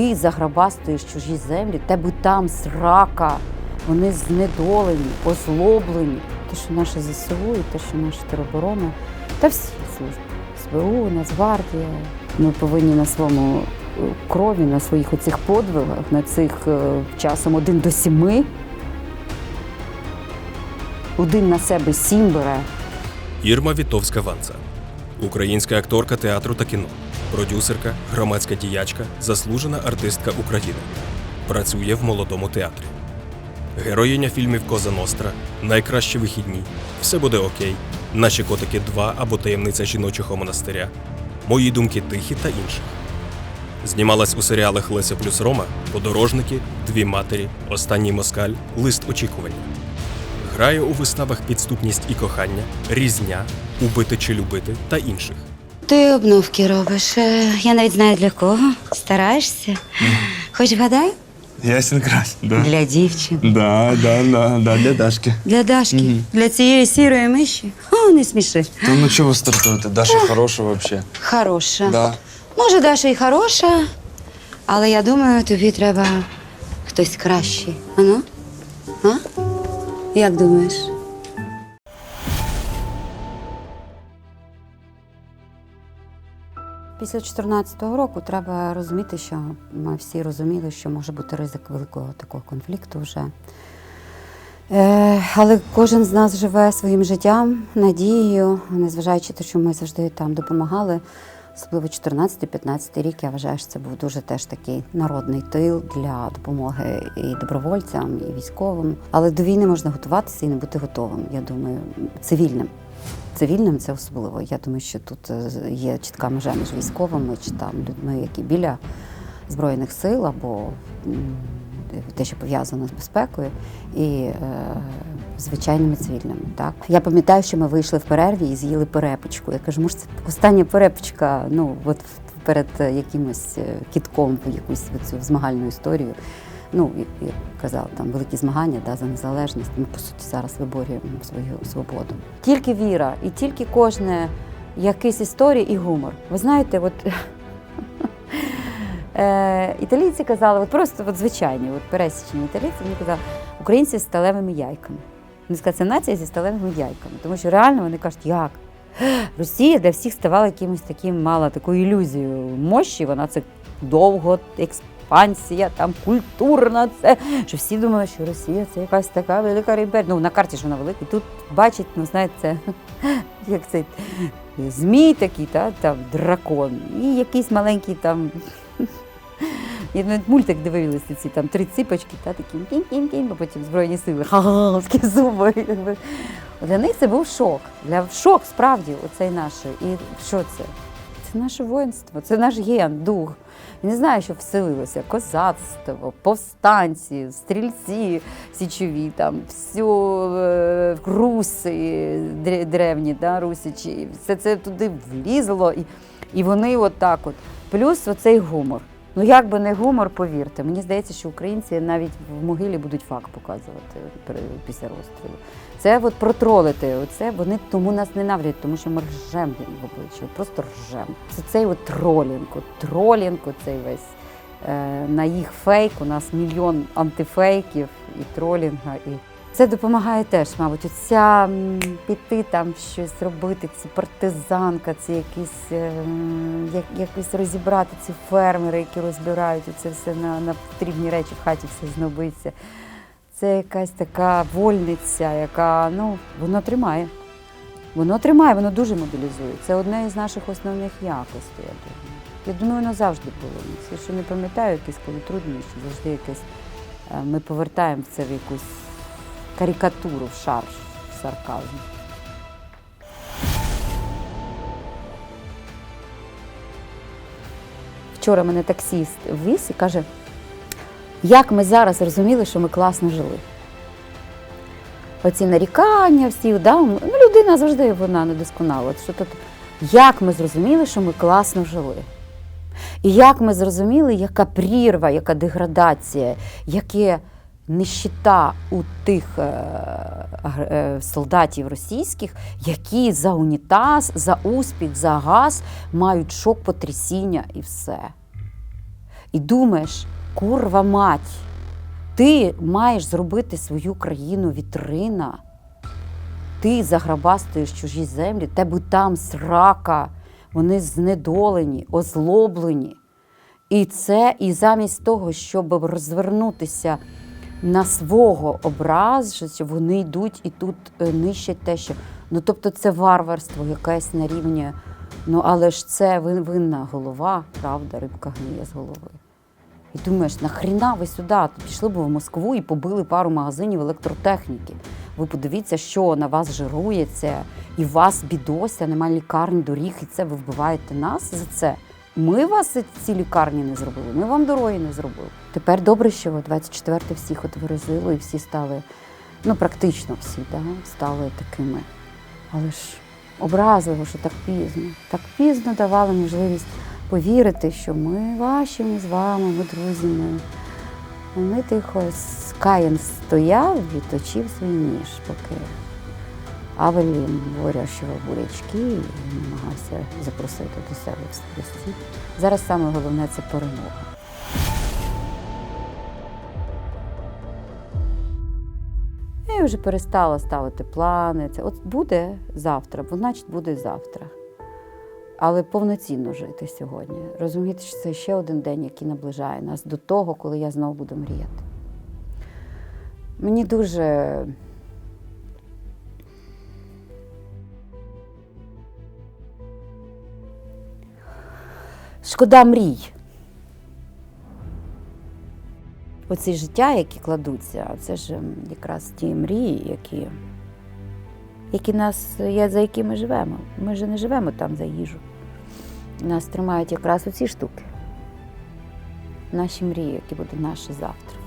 ти заграбастуєш чужі землі, тебе там срака, вони знедолені, озлоблені. Те, що наше ЗСУ, і те, що наша тероборона, та всі служби. СБУ, Нацгвардія. Ми повинні на своєму е, крові, на своїх оцих подвигах, на цих е, часом один до сіми. Один на себе сім бере. Ірма Вітовська Ванца, українська акторка театру та кіно, продюсерка, громадська діячка, заслужена артистка України. Працює в молодому театрі. Героїня фільмів Коза Ностра, Найкращі вихідні, Все буде окей, Наші котики 2 або Таємниця жіночого монастиря, Мої думки тихі та інших. Знімалась у серіалах Леся плюс Рома, Подорожники, Дві матері, Останній москаль, Лист очікування. Грає у виставах Підступність і кохання, Різня, Убити чи любити та інших. Ти обновки робиш. Е, Я навіть знаю для кого. Стараєшся. Хоч вгадай? Ясен крась, да. Для дівчин. Да, да, да, да, для Дашки. Для Дашки. Для цієї сірої миші. О, не сміши. Та ну чого стартуєте? Даша хороша вообще. Хороша. Да. Може, Даша і хороша, але я думаю, тобі треба хтось кращий. Ану? А? Як думаєш? Після 2014 року треба розуміти, що ми всі розуміли, що може бути ризик великого такого конфлікту вже. Е, але кожен з нас живе своїм життям, надією, незважаючи те, що ми завжди там допомагали. Особливо 14-15 рік, я вважаю, що це був дуже теж такий народний тил для допомоги і добровольцям, і військовим. Але до війни можна готуватися і не бути готовим, я думаю, цивільним. Цивільним це особливо. Я думаю, що тут е, є чітка межа між військовими чи там людьми, які біля збройних сил або те, що пов'язано з безпекою, і е, звичайними цивільними. Так я пам'ятаю, що ми вийшли в перерві і з'їли перепочку. Я кажу, може, це остання перепочка, ну от перед е, якимось е, кітком в якусь цю змагальну історію. Ну, як казав, там великі змагання да, за незалежність. Ми, по суті, зараз виборюємо свою свободу. Тільки віра і тільки кожне якийсь історія і гумор. Ви знаєте, от е, італійці казали, от просто от звичайні, от пересічні італійці, вони казали, українці з сталевими яйками. Вони сказали, це нація зі сталевими яйками. Тому що реально вони кажуть, як? Росія для всіх ставала якимось таким, мала таку ілюзію мощі, вона це довго експансія, там культурна, це що всі думали, що Росія це якась така велика імперія. Ну на карті ж вона велика. І тут бачить, ну знаєте, це як цей змій такий, та, там дракон, і якийсь маленький там. Я навіть мультик дивилися ці там три ципочки, та такі кінь-кінь-кінь, а потім збройні сили, ха такі зуби. Для них це був шок. Для шок справді оцей наш. І що це? Це наше воїнство, це наш ген, дух. Я не знаю, що вселилося. Козацтво, повстанці, стрільці січові, там, всю е, руси древні, да, русичі. Все це туди влізло. І, і вони отак от. Плюс оцей гумор. Ну як би не гумор, повірте. Мені здається, що українці навіть в могилі будуть факт показувати після розстрілу. Це от протролити. Оце вони тому нас ненавидять, тому що ми ржем в обличчя. Просто ржем. Це цей от тролінг, от тролінг, оцей весь. Е, на їх фейк у нас мільйон антифейків і тролінга. І це допомагає теж, мабуть, оця піти там щось робити, це партизанка, це якісь, е, як, якось розібрати ці фермери, які розбирають це все на, на потрібні речі в хаті, все знобиться. Це якась така вольниця, яка ну, воно тримає. Воно тримає, воно дуже мобілізує. Це одне із наших основних якостей, я думаю. Я думаю, воно завжди було. Якщо що не пам'ятаю, якісь коли труднощі, завжди якесь е, ми повертаємо це в якусь карикатуру, в шарж, в сарказм. Вчора мене таксіст віз і каже, як ми зараз зрозуміли, що ми класно жили. Оці нарікання, всі, да? ну, людина завжди вона недосконала. Що тут, як ми зрозуміли, що ми класно жили? І як ми зрозуміли, яка прірва, яка деградація, яке нищита у тих е, е, солдатів російських, які за унітаз, за успіх, за газ мають шок потрясіння і все. і думаєш, курва мать, ти маєш зробити свою країну вітрина. Ти заграбастуєш чужі землі, тебе там срака, вони знедолені, озлоблені. І це, і замість того, щоб розвернутися на свого образу, вони йдуть і тут е, нищать те, що. Ну тобто це варварство якесь на рівні. Ну але ж це вин- винна голова, правда, рибка гниє з голови. І думаєш, нахріна ви сюди? Пішли б в Москву і побили пару магазинів електротехніки. Ви подивіться, що на вас жирується, і вас бідося, немає лікарні, доріг, і це ви вбиваєте нас за це. Ми вас ці лікарні не зробили, ми вам дороги не зробили. Тепер добре, що 24 всіх отверезило і всі стали, ну практично всі, да, стали такими. Але ж образливо, що так пізно. Так пізно давали можливість повірити, що ми ваші, ми з вами, ми друзі. Ми, ми тихо Каїн стояв і точив свій ніж, поки Авелін вирощував бурячки і намагався запросити до себе в стіль. Зараз саме головне це перемога. Я вже перестала ставити плани. Це от буде завтра, бо значить буде завтра. Але повноцінно жити сьогодні. Розуміти, що це ще один день, який наближає нас до того, коли я знову буду мріяти. Мені дуже. Шкода мрій. Оці життя, які кладуться, це ж якраз ті мрії, які, які нас, є, за які ми живемо. Ми ж не живемо там за їжу. Нас тримають якраз оці штуки. Наші мрії, які будуть наші завтра.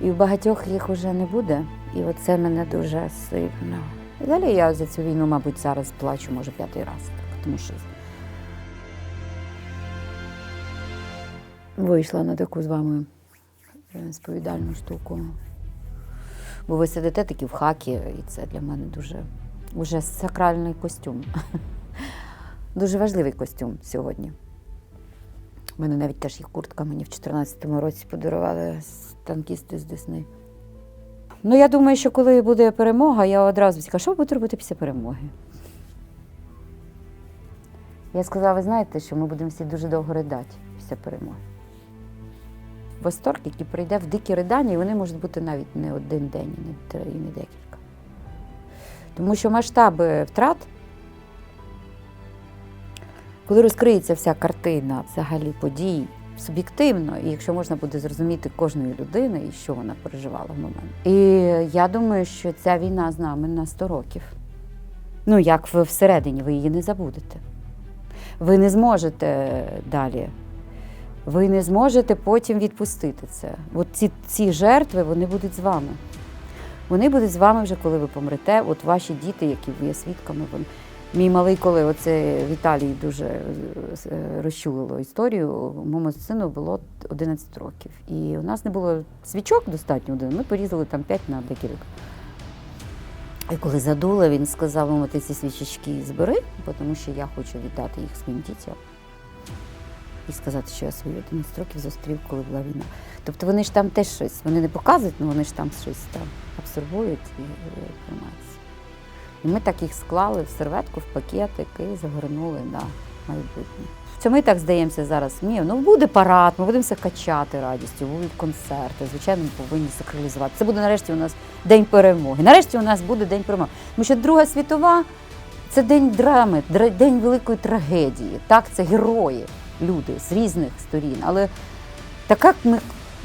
І в багатьох їх вже не буде. І оце мене дуже сильно. І далі я за цю війну, мабуть, зараз плачу, може, п'ятий раз. Тому що вийшла на таку з вами е, сповідальну штуку. Бо ви сидите такі в хакі, і це для мене дуже уже сакральний костюм. Дуже важливий костюм сьогодні. У мене навіть теж є куртка, мені в 2014 році подарували танкісти з Десни. Ну, я думаю, що коли буде перемога, я одразу скажу, що ви будете робити після перемоги? Я сказала, ви знаєте, що ми будемо всі дуже довго ридати після перемоги. Восторг, який прийде в дикі ридання, і вони можуть бути навіть не один день, і не три, і не декілька. Тому що масштаби втрат, коли розкриється вся картина взагалі подій суб'єктивно, і якщо можна буде зрозуміти кожної людини і що вона переживала в момент. І я думаю, що ця війна з нами на 100 років. Ну, як ви всередині, ви її не забудете. Ви не зможете далі. Ви не зможете потім відпустити це. От ці, ці жертви вони будуть з вами. Вони будуть з вами вже, коли ви помрете. От ваші діти, які ви є свідками, вони. Мій малий, коли оце Віталій дуже е, е, розчулило історію, моєму сину було 11 років. І у нас не було свічок достатньо один, ми порізали там 5 на декілька. І коли задуло, він сказав, мама, ти ці свічечки збери, тому що я хочу віддати їх своїм дітям. І сказати, що я свої 11 років зустрів, коли була війна. Тобто вони ж там теж щось, вони не показують, але вони ж там щось там абсорбують і приймаються. І ми так їх склали в серветку, в пакетик і загорнули на майбутнє. Це ми так здаємося зараз. Ні, ну буде парад, ми будемо все качати радістю, будуть концерти. Звичайно, ми повинні сакралізувати. Це буде нарешті у нас день перемоги. Нарешті у нас буде день перемоги. Тому що Друга світова це день драми, дра- день великої трагедії. Так, це герої, люди з різних сторін. Але така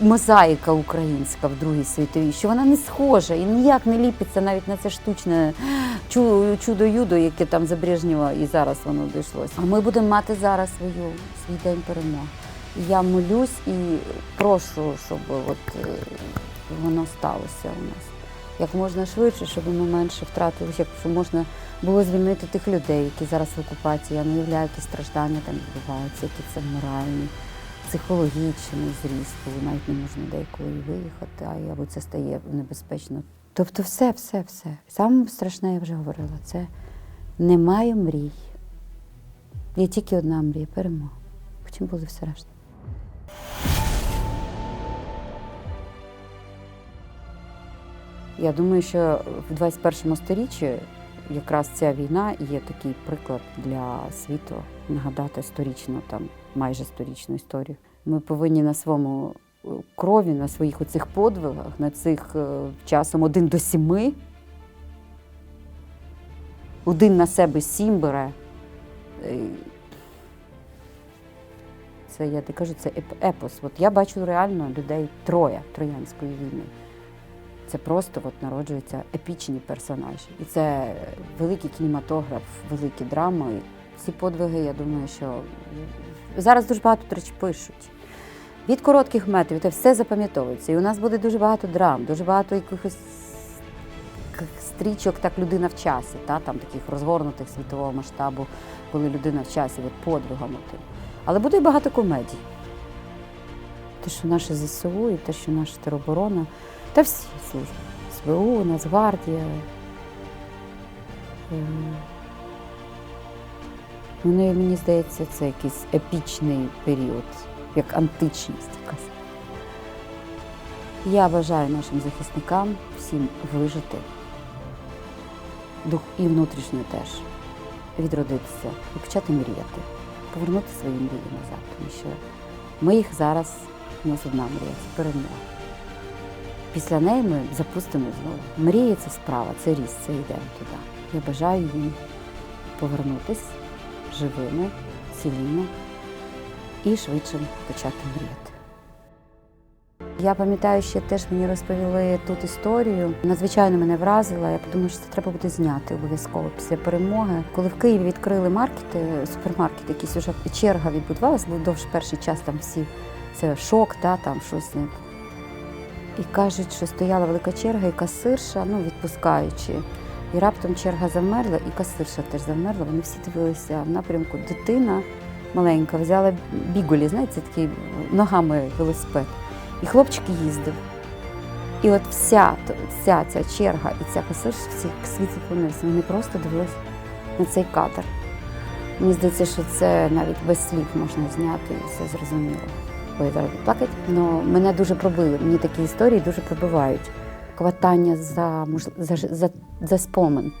мозаїка українська в Другій світовій, що вона не схожа і ніяк не ліпиться навіть на це штучне чудо-юдо, яке там за Брежнєва і зараз воно дійшлося. А ми будемо мати зараз свою, свій день перемоги. Я молюсь і прошу, щоб от, е, воно сталося у нас. Як можна швидше, щоб ми менше втратили, щоб можна було звільнити тих людей, які зараз в окупації. Я не уявляю, які страждання там відбуваються, які це моральні, психологічний зріст, коли навіть не можна деколи виїхати, а або це стає небезпечно. Тобто, все, все, все. Саме страшне я вже говорила, це немає мрій. Є тільки одна мрія перемога. Потім буде все решта. Я думаю, що в 21 сторіччі якраз ця війна є такий приклад для світу нагадати сторічну, там майже сторічну історію. Ми повинні на своєму е, крові, на своїх оцих подвигах, на цих е, часом один до сіми. Один на себе сім бере. Е, Це я ти кажу, це еп- епос. От я бачу реально людей троє Троянської війни. Це просто от народжуються епічні персонажі. І це великий кінематограф, великі драми. Ці подвиги, я думаю, що зараз дуже багато речі, пишуть. Від коротких метрів це все запам'ятовується. І у нас буде дуже багато драм, дуже багато якихось стрічок, так людина в часі, та, там таких розгорнутих світового масштабу, коли людина в часі, от подвигами. Але буде і багато комедій. Те, що наше ЗСУ, і те, що наша тероборона, та всі служби. СБУ, Нацгвардія. Е, Вони, мені здається, це якийсь епічний період, як античність якась. Я бажаю нашим захисникам всім вижити, дух і внутрішньо теж, відродитися і почати мріяти, повернути свої мрії назад, тому що ми їх зараз, у нас одна мрія, це перемога. Після неї ми запустимо знову. Мрії це справа, це ріст, це йдемо туди. Я бажаю їм повернутись живими, цілими і швидше почати мріяти. Я пам'ятаю, ще теж мені розповіли тут історію. Надзвичайно мене вразила. Я подумала, що це треба буде зняти обов'язково після перемоги. Коли в Києві відкрили маркети, супермаркет, якийсь уже черга відбудувалася, був довш перший час там всі це шок, та там щось і кажуть, що стояла велика черга, і касирша, ну відпускаючи. І раптом черга замерла, і касирша теж замерла. Вони всі дивилися в напрямку. Дитина маленька взяла біголі, знаєте, такий ногами велосипед. І хлопчик їздив. І от вся, вся ця черга і ця касирша, всі світ зупинився. Вони просто дивилися на цей кадр. Мені здається, що це навіть без слів можна зняти і все зрозуміло. Ой, зараз плакать. Но мене дуже пробили. Мені такі історії дуже пробивають. Хватання за, за, за, за спомин.